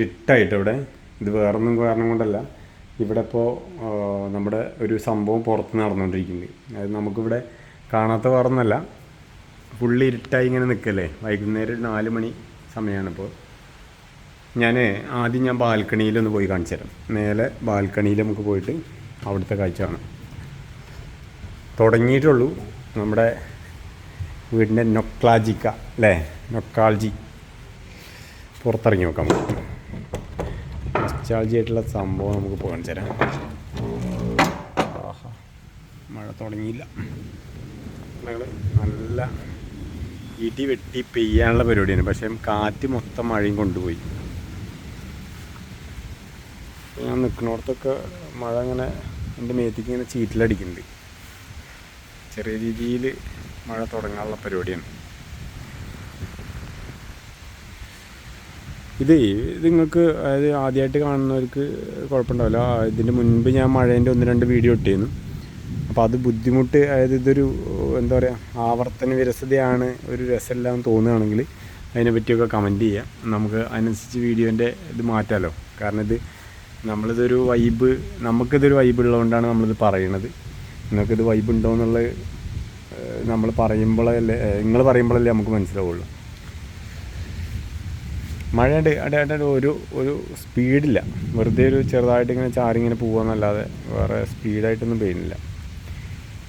ഇട്ടായിട്ട് ഇവിടെ ഇത് വേറൊന്നും കാരണം കൊണ്ടല്ല. ഇവിടെ ഇപ്പോൾ നമ്മുടെ ഒരു സംഭവം പുറത്ത് നടന്നുകൊണ്ടിരിക്കുന്നത് അതായത് നമുക്കിവിടെ കാണാത്ത വേറൊന്നല്ല. ഫുള്ളി ഇരുട്ടായി ഇങ്ങനെ നിൽക്കല്ലേ വൈകുന്നേരം നാല് മണി സമയമാണിപ്പോൾ ഞാൻ ആദ്യം ഞാൻ ബാൽക്കണിയിലൊന്ന് പോയി കാണിച്ചു തരാം. മേലെ ബാൽക്കണിയിൽ നമുക്ക് പോയിട്ട് അവിടുത്തെ കാഴ്ച കാണാം. തുടങ്ങിയിട്ടുള്ളൂ നമ്മുടെ വീടിന്റെ നൊക്ലാജിക്ക അല്ലേ? നൊക്കാൾജി. പുറത്തിറങ്ങി നോക്കാം. നമുക്ക് ചെയ്തിട്ടുള്ള സംഭവം നമുക്ക് പോകാൻ തരാം. ആഹാ മഴ തുടങ്ങിയില്ല. നല്ല ഇടി വെട്ടി പെയ്യാനുള്ള പരിപാടിയാണ്. പക്ഷേ കാറ്റ് മൊത്തം മഴയും കൊണ്ടുപോയി. ഞാൻ നിൽക്കുന്നിടത്തൊക്കെ മഴ അങ്ങനെ എന്റെ മേത്തേക്ക് ഇങ്ങനെ ചീറ്റിലടിക്കുന്നുണ്ട്. ചെറിയ രീതിയിൽ മഴ തുടങ്ങാനുള്ള പരിപാടിയാണ്. ഇത് നിങ്ങൾക്ക് അതായത് ആദ്യമായിട്ട് കാണുന്നവർക്ക് കുഴപ്പമുണ്ടാവില്ല. ഇതിന്റെ മുൻപ് ഞാൻ മഴേന്റെ ഒന്ന് രണ്ട് വീഡിയോ ഇട്ടിരുന്നു. അപ്പോൾ അത് ബുദ്ധിമുട്ട് അതായത് ഇതൊരു എന്താ പറയുക ആവർത്തന വിരസതയാണ് ഒരു രസമില്ല എന്ന് തോന്നുകയാണെങ്കിൽ അതിനെ പറ്റിയൊക്കെ കമന്റ് ചെയ്യാം. നമുക്ക് അതിനനുസരിച്ച് വീഡിയോന്റെ ഇത് മാറ്റാമല്ലോ കാരണം ഇത് നമ്മളിതൊരു വൈബ് നമുക്കിതൊരു വൈബ് ഉള്ളതുകൊണ്ടാണ് നമ്മളിത് പറയണത്. നിങ്ങൾക്കിത് വൈബ് ഉണ്ടോ എന്നുള്ളത് നമ്മൾ പറയുമ്പോഴല്ലേ നിങ്ങൾ പറയുമ്പോഴല്ലേ നമുക്ക് മനസ്സിലാവുള്ളൂ. മഴയുടെ ഇടയുടെ ഒരു ഒരു സ്പീഡില്ല. വെറുതെ ഒരു ചെറുതായിട്ട് ഇങ്ങനെ ചാരി ഇങ്ങനെ പോകാന്നല്ലാതെ വേറെ സ്പീഡായിട്ടൊന്നും പെയ്യുന്നില്ല.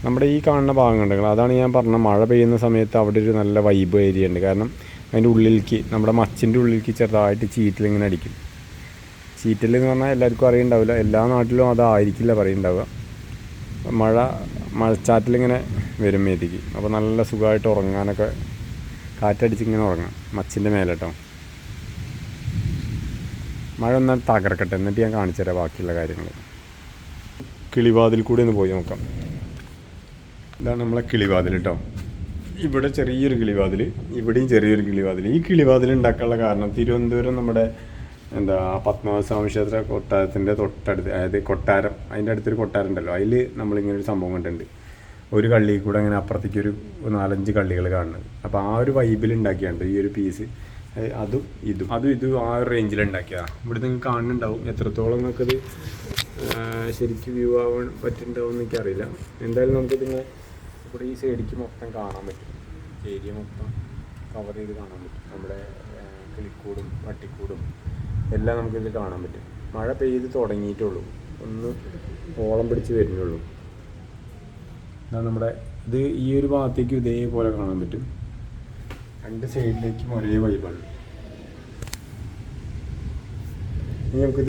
നമ്മുടെ ഈ കാണുന്ന ഭാഗം കണ്ടെങ്കിൽ അതാണ് ഞാൻ പറഞ്ഞ മഴ പെയ്യുന്ന സമയത്ത് അവിടെ ഒരു നല്ല വൈബ് ഏരിയ ഉണ്ട് കാരണം അതിന്റെ ഉള്ളിലേക്ക് നമ്മുടെ മച്ചിന്റെ ഉള്ളിലേക്ക് ചെറുതായിട്ട് ചീറ്റിലിങ്ങനെ അടിക്കും. ചീറ്റൽ എന്ന് പറഞ്ഞാൽ എല്ലാവർക്കും അറിയുണ്ടാവില്ല. എല്ലാ നാട്ടിലും അതായിരിക്കില്ല പറയുണ്ടാവുക മഴ മഴച്ചാറ്റിലിങ്ങനെ വരും മേതിക്ക് അപ്പോൾ നല്ല സുഖമായിട്ട് ഉറങ്ങാനൊക്കെ കാറ്റടിച്ചിങ്ങനെ ഉറങ്ങാം മച്ചിന്റെ മേലെട്ടോ മഴ ഒന്ന് തകർക്കട്ടെ എന്നിട്ട് ഞാൻ കാണിച്ചു തരാം ബാക്കിയുള്ള കാര്യങ്ങൾ കിളിവാതിൽ കൂടി ഒന്ന് പോയി നോക്കാം. ഇതാണ് നമ്മളെ കിളിവാതിൽ കേട്ടോ ഇവിടെ ചെറിയൊരു കിളിവാതിൽ ഇവിടെയും ചെറിയൊരു കിളിവാതിൽ ഈ കിളിവാതിൽ ഉണ്ടാക്കാനുള്ള കാരണം തിരുവനന്തപുരം നമ്മുടെ എന്താ പത്മനാഭസ്വാമി ക്ഷേത്ര കൊട്ടാരത്തിന്റെ തൊട്ടടുത്ത് അതായത് കൊട്ടാരം അതിന്റെ അടുത്തൊരു കൊട്ടാരം ഉണ്ടല്ലോ. അതിൽ നമ്മളിങ്ങനെ ഒരു സംഭവം കണ്ടിട്ടുണ്ട്. ഒരു കള്ളി കൂടെ അങ്ങനെ അപ്പുറത്തേക്ക് ഒരു നാലഞ്ച് കള്ളികൾ കാണുന്നത്. അപ്പോൾ ആ ഒരു വൈബിൽ ഉണ്ടാക്കിയാണ് ഈ ഒരു പീസ് അതും ഇതും. അതും ഇതും ആ ഒരു റേഞ്ചിൽ ഉണ്ടാക്കിയതാണ് ഇവിടെ നിങ്ങൾക്ക് കാണുന്നുണ്ടാവും. എത്രത്തോളം നിങ്ങൾക്കത് ശരിക്കും വ്യൂ ആവാൻ പറ്റുന്നുണ്ടാവും എന്ന് എനിക്കറിയില്ല. എന്തായാലും നമുക്ക് ഇതിനെ ഇവിടെ ഈ സൈഡിക്ക് മൊത്തം കാണാൻ പറ്റും. ഏരിയ മൊത്തം കവർ ചെയ്ത് കാണാൻ പറ്റും. നമ്മുടെ കിളിക്കൂടും പട്ടിക്കൂടും എല്ലാം നമുക്കിത് കാണാൻ പറ്റും. മഴ പെയ്ത് തുടങ്ങിയിട്ടുള്ളൂ ഒന്ന് ഓളം പിടിച്ച് വരുന്നുള്ളൂ നമ്മുടെ ഇത് ഈ ഒരു ഭാഗത്തേക്ക് ഇതേപോലെ കാണാൻ പറ്റും. രണ്ട് സൈഡിലേക്കും ഒരേ വൈബാണ് ഇനി നമുക്കിത്